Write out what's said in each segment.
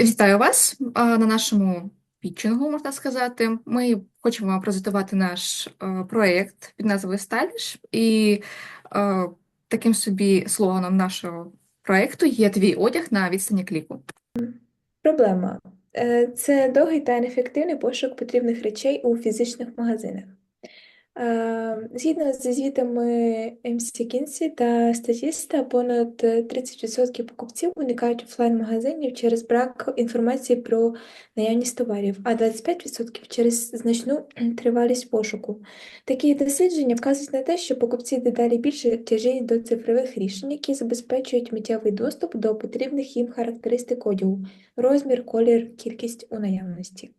Вітаю вас на нашому пітчингу, можна сказати. Ми хочемо вам презентувати наш проєкт під назвою Stylish. І таким собі слоганом нашого проєкту є твій одяг на відстані кліку. Проблема Е, це довгий та неефективний пошук потрібних речей у фізичних магазинах. Е, Згідно зі звітами McKinsey та Statista, понад 30% покупців уникають офлайн-магазинів через брак інформації про наявність товарів, а 25% через значну тривалість пошуку. Такі дослідження вказують на те, що покупці дедалі більше тяжіють до цифрових рішень, які забезпечують миттєвий доступ до потрібних їм характеристик одягу, розмір, колір, кількість у наявності.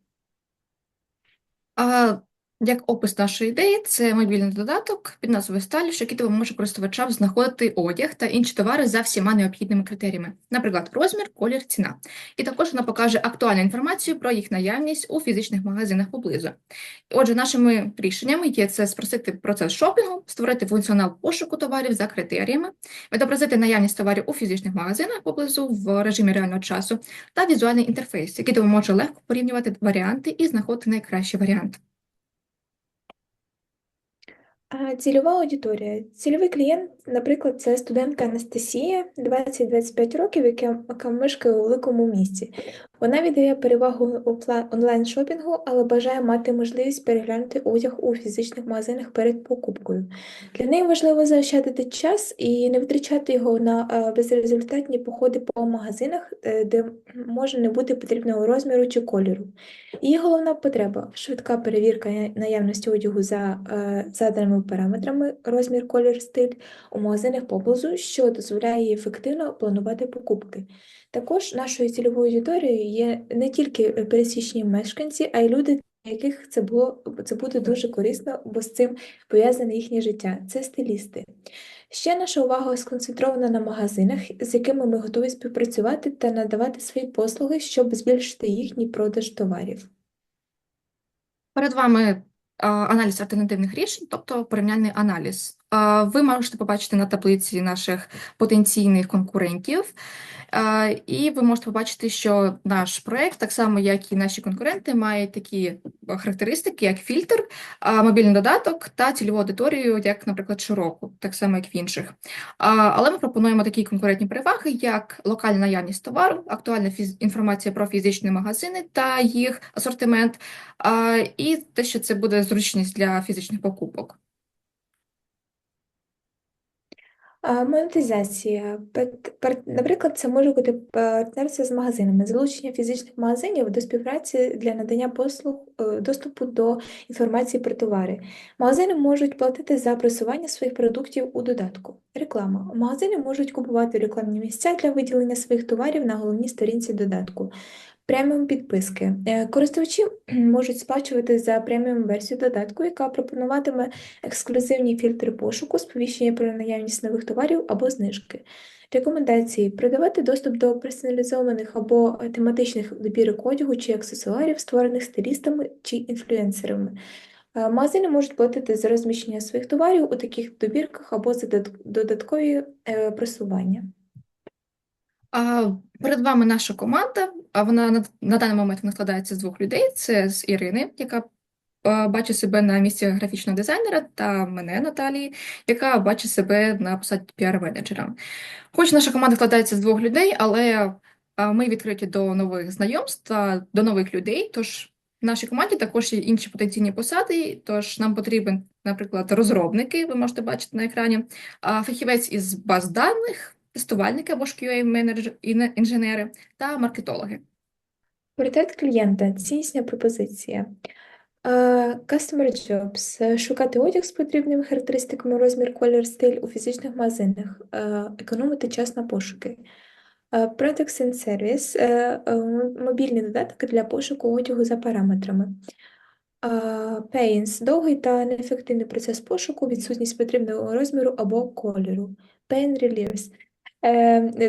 А, як опис нашої ідеї, це мобільний додаток під назвою Stylish, який допоможе користувачам знаходити одяг та інші товари за всіма необхідними критеріями, наприклад, розмір, колір, ціна. І також вона покаже актуальну інформацію про їх наявність у фізичних магазинах поблизу. Отже, нашими рішеннями є це спростити процес шопінгу, створити функціонал пошуку товарів за критеріями, відобразити наявність товарів у фізичних магазинах поблизу в режимі реального часу та візуальний інтерфейс, який допоможе легко порівнювати варіанти і знаходити найкращий варіант. Цільова аудиторія. Цільовий клієнт, наприклад, це студентка Анастасія, 20-25 років, яка мешкає у великому місті. Вона віддає перевагу онлайн-шопінгу, але бажає мати можливість переглянути одяг у фізичних магазинах перед покупкою. Для неї важливо заощадити час і не витрачати його на е, безрезультатні походи по магазинах, е, де може не бути потрібного розміру чи кольору. Її головна потреба швидка перевірка наявності одягу за е, заданими параметрами, розмір, колір, стиль у магазинах поблизу, що дозволяє їй ефективно планувати покупки. Також нашою цільовою аудиторією є не тільки пересічні мешканці, а й люди, для яких це було це буде дуже корисно, бо з цим пов'язане їхнє життя. Це стилісти. Ще наша увага сконцентрована на магазинах, з якими ми готові співпрацювати та надавати свої послуги, щоб збільшити їхній продаж товарів. Перед вами аналіз альтернативних рішень, тобто порівняльний аналіз. Ви можете побачити на таблиці наших потенційних конкурентів, і ви можете побачити, що наш проект, так само як і наші конкуренти, має такі характеристики, як фільтр, мобільний додаток та цільову аудиторію, як, наприклад, широку, так само як в інших. Але ми пропонуємо такі конкурентні переваги, як локальна наявність товару, актуальна інформація про фізичні магазини та їх асортимент, і те, що це буде зручність для фізичних покупок. А, Монетизація. Наприклад, це може бути партнерство з магазинами, залучення фізичних магазинів до співпраці для надання послуг е, доступу до інформації про товари. Магазини можуть платити за просування своїх продуктів у додатку. Реклама. Магазини можуть купувати рекламні місця для виділення своїх товарів на головній сторінці додатку. Преміум підписки. Е, Користувачі можуть сплачувати за преміум версію додатку, яка пропонуватиме ексклюзивні фільтри пошуку, сповіщення про наявність нових товарів або знижки. Рекомендації: продавати доступ до персоналізованих або е, тематичних добірок одягу чи аксесуарів, створених стилістами чи інфлюенсерами. Е, Магазини можуть платити за розміщення своїх товарів у таких добірках або за додаткові е, просування. Перед вами наша команда, а вона на, на даний момент вона складається з двох людей. Це з Ірини, яка а, бачить себе на місці графічного дизайнера, та мене, Наталії, яка бачить себе на посаді піар-менеджера. Хоч наша команда складається з двох людей, але ми відкриті до нових знайомств до нових людей. Тож в нашій команді також є інші потенційні посади. Тож нам потрібен, наприклад, розробники, ви можете бачити на екрані, фахівець із баз даних, тестувальники або ж QA-менеджери, інженери та маркетологи. Портрет клієнта, ціннісна пропозиція. Е, Customer Jobs. Шукати одяг з потрібними характеристиками, розмір, колір, стиль у фізичних магазинах. Е, Економити час на пошуки. Е, Products and Service. Е, е, Мобільний додаток для пошуку одягу за параметрами. Pains. Довгий та неефективний процес пошуку, відсутність потрібного розміру або кольору. Pain Relievers.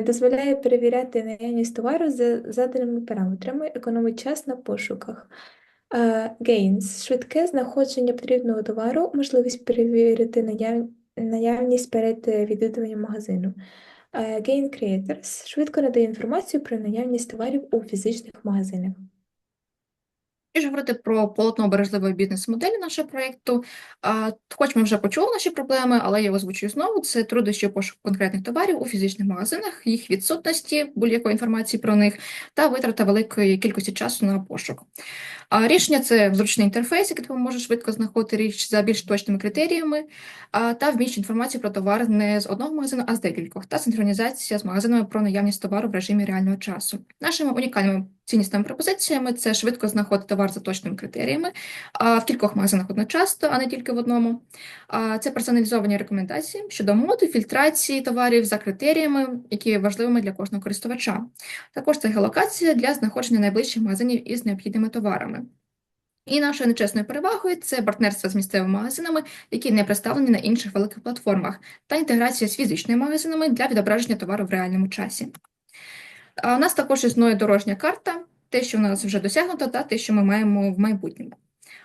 Дозволяє перевіряти наявність товару за заданими параметрами, економить час на пошуках. Gains – швидке знаходження потрібного товару, можливість перевірити наявність перед відвідуванням магазину. Е, Gain Creators швидко надає інформацію про наявність товарів у фізичних магазинах. Якщо говорити про полотно бережливої бізнес-моделі нашого проєкту, хоч ми вже почули наші проблеми, але я озвучую знову, це труднощі пошуку конкретних товарів у фізичних магазинах, їх відсутності будь-якої інформації про них та витрата великої кількості часу на пошук. Рішення це зручний інтерфейс, який допоможе швидко знаходити річ за більш точними критеріями, та вміщення інформації про товар не з одного магазину, а з декількох, та синхронізація з магазинами про наявність товару в режимі реального часу. Нашими унікальними ціннісними пропозиціями це швидко знаходити товар за точними критеріями в кількох магазинах одночасно, а не тільки в одному. Це персоналізовані рекомендації щодо моди, фільтрації товарів за критеріями, які є важливими для кожного користувача. Також це геолокація для знаходження найближчих магазинів із необхідними товарами. І нашою нечесною перевагою це партнерство з місцевими магазинами, які не представлені на інших великих платформах, та інтеграція з фізичними магазинами для відображення товару в реальному часі. А у нас також існує дорожня карта, те, що в нас вже досягнуто, та те, що ми маємо в майбутньому.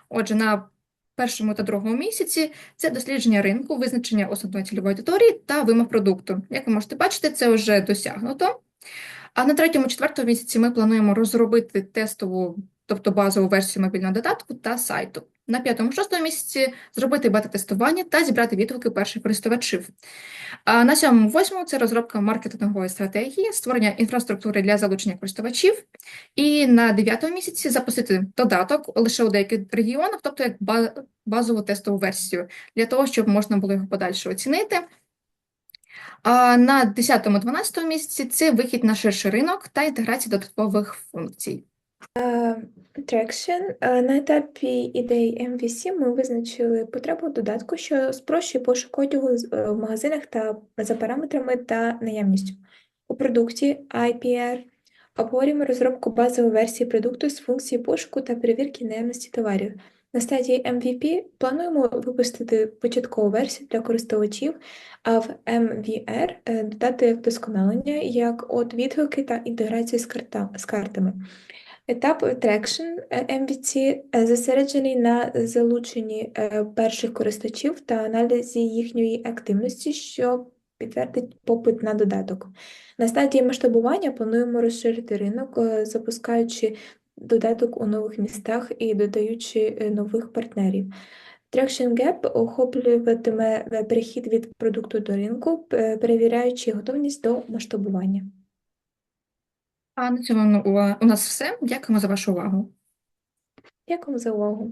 Отже, на першому та другому місяці це дослідження ринку, визначення основної цільової аудиторії та вимог продукту. Як ви можете бачити, це вже досягнуто. А на третьому, четвертому місяці ми плануємо розробити тестову, тобто базову версію мобільного додатку та сайту. На п'ятому, шостому місяці зробити бета-тестування та зібрати відгуки перших користувачів. А на сьомому, восьмому це розробка маркетингової стратегії, створення інфраструктури для залучення користувачів. І на дев'ятому місяці запустити додаток лише у деяких регіонах, тобто як базову тестову версію, для того, щоб можна було його подальше оцінити. А на 10-12 місяці це вихід на ширший ринок та інтеграція додаткових функцій. Traction. Е, На етапі ідеї MVC ми визначили потребу додатку, що спрощує пошук одягу е, в магазинах та за параметрами та наявністю. У продукті IPR обговорюємо розробку базової версії продукту з функції пошуку та перевірки наявності товарів. На стадії MVP плануємо випустити початкову версію для користувачів, а в MVR е, додати вдосконалення, як от відгуки та інтеграцію з, карта, з картами. Етап Traction е, MVC е, зосереджений на залученні е, перших користувачів та аналізі їхньої активності, що підтвердить попит на додаток. На стадії масштабування плануємо розширити ринок, запускаючи додаток у нових містах і додаючи нових партнерів. Traction Gap охоплюватиме перехід від продукту до ринку, перевіряючи готовність до масштабування. А на цьому ну, у нас все. Дякуємо за вашу увагу. Дякую за увагу!